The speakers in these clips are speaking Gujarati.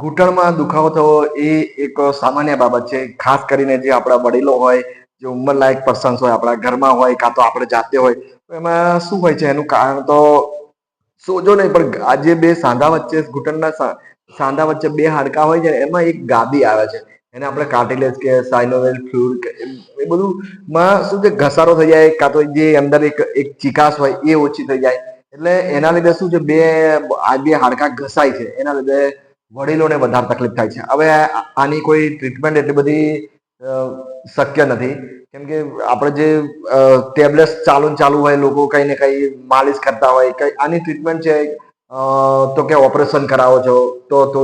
ઘૂંટણમાં દુખાવો થવો એ એક સામાન્ય બાબત છે. ખાસ કરીને જે આપણા વડીલો હોય, જે ઉંમરલાયક પર્સન્સ હોય, આપણા ઘરમાં હોય કાં તો આપણે જાતે હોય, તો એમાં શું હોય છે? એનું કારણ તો સોજો નહીં, પણ આજે બે સાંધા વચ્ચે ઘૂંટણના સાંધા વચ્ચે બે હાડકા હોય છે એમાં એક ગાદી આવે છે. એને આપણે કાર્ટિલેજ કે સાઇનોવેલ ફ્લુઇડ એમ, એ બધું માં શું છે? ઘસારો થઈ જાય, કાં તો જે અંદર એક એક ચિકાસ હોય એ ઓછી થઈ જાય. એટલે એના લીધે શું છે? બે, આ બે હાડકા ઘસાય છે. એના લીધે વડીલોને વધારે તકલીફ થાય છે. હવે આની કોઈ ટ્રીટમેન્ટ એટલી બધી શક્ય નથી. કેમ કે આપણે જે ટેબ્લેટ ચાલુ ચાલુ હોય, લોકો કઈ ને કઈ માલિશ કરતા હોય, કઈ આની ટ્રીટમેન્ટ છે તો કે ઓપરેશન કરાવો છો, તો તો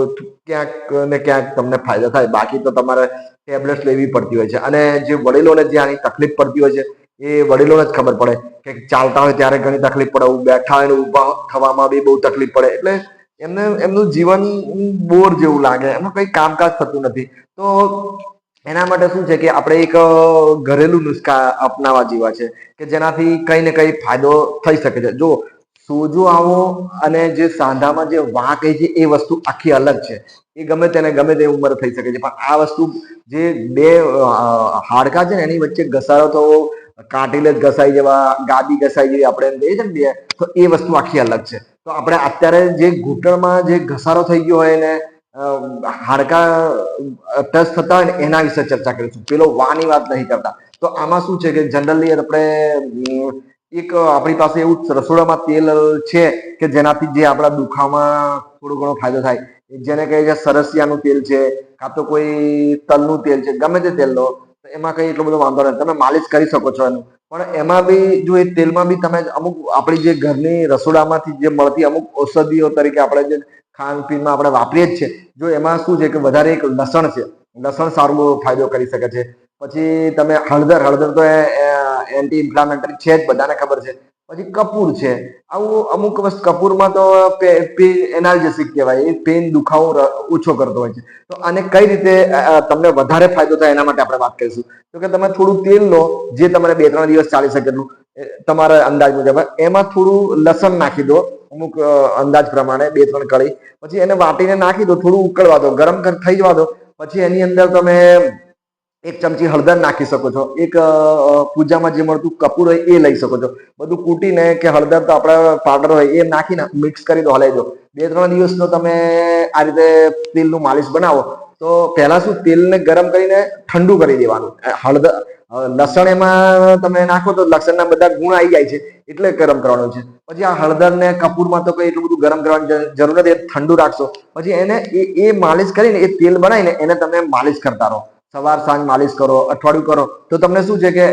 ક્યાંક ને ક્યાંક તમને ફાયદો થાય. બાકી તો તમારે ટેબ્લેટ લેવી પડતી હોય છે. અને જે વડીલોને જે આની તકલીફ પડતી હોય છે, એ વડીલોને જ ખબર પડે કે ચાલતા હોય ત્યારે ઘણી તકલીફ પડે બેઠા હોય ઊભા થવામાં બી બહુ તકલીફ પડે. એટલે એમને એમનું જીવન બોર જેવું લાગે, એમાં કઈ કામકાજ થતું નથી. તો એના માટે શું છે કે આપણે એક ઘરેલું નુસ્ખા અપનાવવા જેવા છે કે જેનાથી કઈ ને કઈ ફાયદો થઈ શકે છે. જો સોજો આવો અને જે સાંધામાં જે વાંક એ છે, એ વસ્તુ આખી અલગ છે. એ ગમે તેને ગમે તે ઉંમર થઈ શકે છે. પણ આ વસ્તુ જે બે હાડકા છે ને, એની વચ્ચે ઘસારો થવો કાર્ટિલેજ ઘસાઈ જવા, ગાદી ઘસાઈ જેવી આપણે એમ કહીએ છે ને બે, તો એ વસ્તુ આખી અલગ છે. તો આપણે અત્યારે જે ઘૂંટણમાં જે ઘસારો થઈ ગયો હોય ને અ, હાડકા ટચ થતા હોય એના વિશે ચર્ચા કરીશું. પેલો વાની વાત નહીં કરતા. તો આમાં શું છે કે જનરલી આપણે એક આપણી પાસે એવું રસોડામાં તેલ છે કે જેનાથી જે આપણા દુખાવામાં થોડો ઘણો ફાયદો થાય. જેને કહે છે સરસિયાનું તેલ છે કાં તો કોઈ તલનું તેલ છે ગમે તે તેલ લો એમાં કઈ એટલો બધો વાંધો નથી. તમે માલિશ કરી શકો છો એનું. પણ એમાં બી જો એ તેલમાં બી તમે અમુક આપણી જે ઘરની રસોડામાંથી જે મળતી અમુક ઔષધિઓ તરીકે આપણે જે ખાનપીનમાં આપણે વાપરીએ જ છે જો એમાં શું છે કે વધારે એક લસણ છે. લસણ સારું ફાયદો કરી શકે છે. પછી તમે હળદર હળદર તો એન્ટી ઇન્ફ્લામેટરી છે જ, બધાને ખબર છે. પછી કપૂર છે. આવું અમુક વસ્તુ કપૂરમાં તો એનાલ્જેસિક કહેવાય. એ પેન દુખાવો ઓછો કરતો હોય છે. તો આને કઈ રીતે તમને વધારે ફાયદો થાય એના માટે આપણે વાત કરીશું. તો કે તમે થોડું તેલ લો, જે તમારે બે, ત્રણ દિવસ ચાલી શકે એટલું. તમારા અંદાજ મુજબ. એમાં થોડું લસણ નાખી દો, અમુક અંદાજ પ્રમાણે, બે, ત્રણ કળી. પછી એને વાટીને નાખી દો, થોડું ઉકળવા દો, ગરમ થઈ જવા દો. પછી એની અંદર તમે એક ચમચી હળદર નાખી શકો છો. એક પૂજામાં જે મળતું કપૂર હોય એ લઈ શકો છો. બધું કૂટીને કે હળદર તો આપણા પાવડર હોય એ નાખીને મિક્સ કરી દો, હલાવી દો. બે, ત્રણ દિવસનો તમે આ રીતે તેલનું માલિશ બનાવો, તો પહેલા શું તેલને ગરમ કરીને ઠંડુ કરી દેવાનું. હળદર લસણ એમાં તમે નાખો તો લસણના બધા ગુણ આવી જાય છે, એટલે ગરમ કરવાનું છે. પછી આ હળદરને કપૂરમાં તો કઈ એટલું બધું ગરમ કરવાની જરૂર નથી ઠંડુ રાખશો. પછી એને એ માલિશ કરીને એ તેલ બનાવીને એને તમે માલિશ કરતા રહો. સવાર સાંજ માલિશ કરો, અઠવાડિયું કરો, તો તમને શું છે કે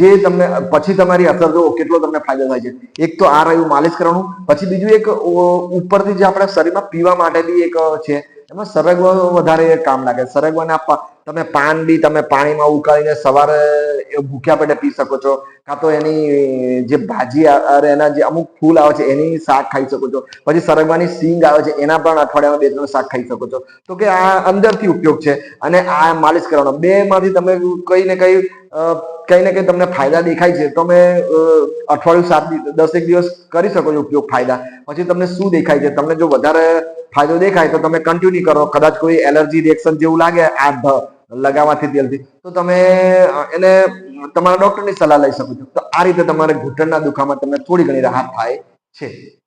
જે તમને, પછી તમારી અસર જો કેટલો તમને ફાયદો થાય છે. એક તો આ રહ્યું માલિશ કરવાનું, પછી બીજું એક ઉપરથી જે આપણા શરીરમાં પીવા માટે બી એક છે એમાં સરગવો વધારે કામ લાગે. સરગવાના તમે પાન બી તમે પાણીમાં ઉકાળીને સવારે ભૂખ્યા પેટે પી શકો છો. કાં તો એની જે ભાજી અરે એના જે અમુક ફૂલ આવે છે, એની શાક ખાઈ શકો છો. પછી સરગવાની સિંગ આવે છે, એના પણ અઠવાડિયામાં બે ત્રણ શાક ખાઈ શકો છો. તો કે આ અંદરથી ઉપયોગ છે અને આ માલિશ કરવાનો. બે માંથી તમે કઈ ને કઈ કઈ ને કઈ તમને ફાયદા દેખાય છે. તમે અઠવાડિયું સાત દસ દસેક દિવસ કરી શકો છો ઉપયોગ ફાયદા. પછી તમને શું દેખાય છે? તમને જો વધારે ફાયદો દેખાય તો તમે કન્ટિન્યુ કરો. કદાચ કોઈ એલર્જી રિએક્શન જેવું લાગે, આ ધ- લગાવવાથી તેલથી તો તમે, એને, તમારા ડોક્ટરની સલાહ લઈ શકો છો. તો આ રીતે તમારે ઘૂંટણના દુખામાં તમને થોડી ઘણી રાહત થાય છે.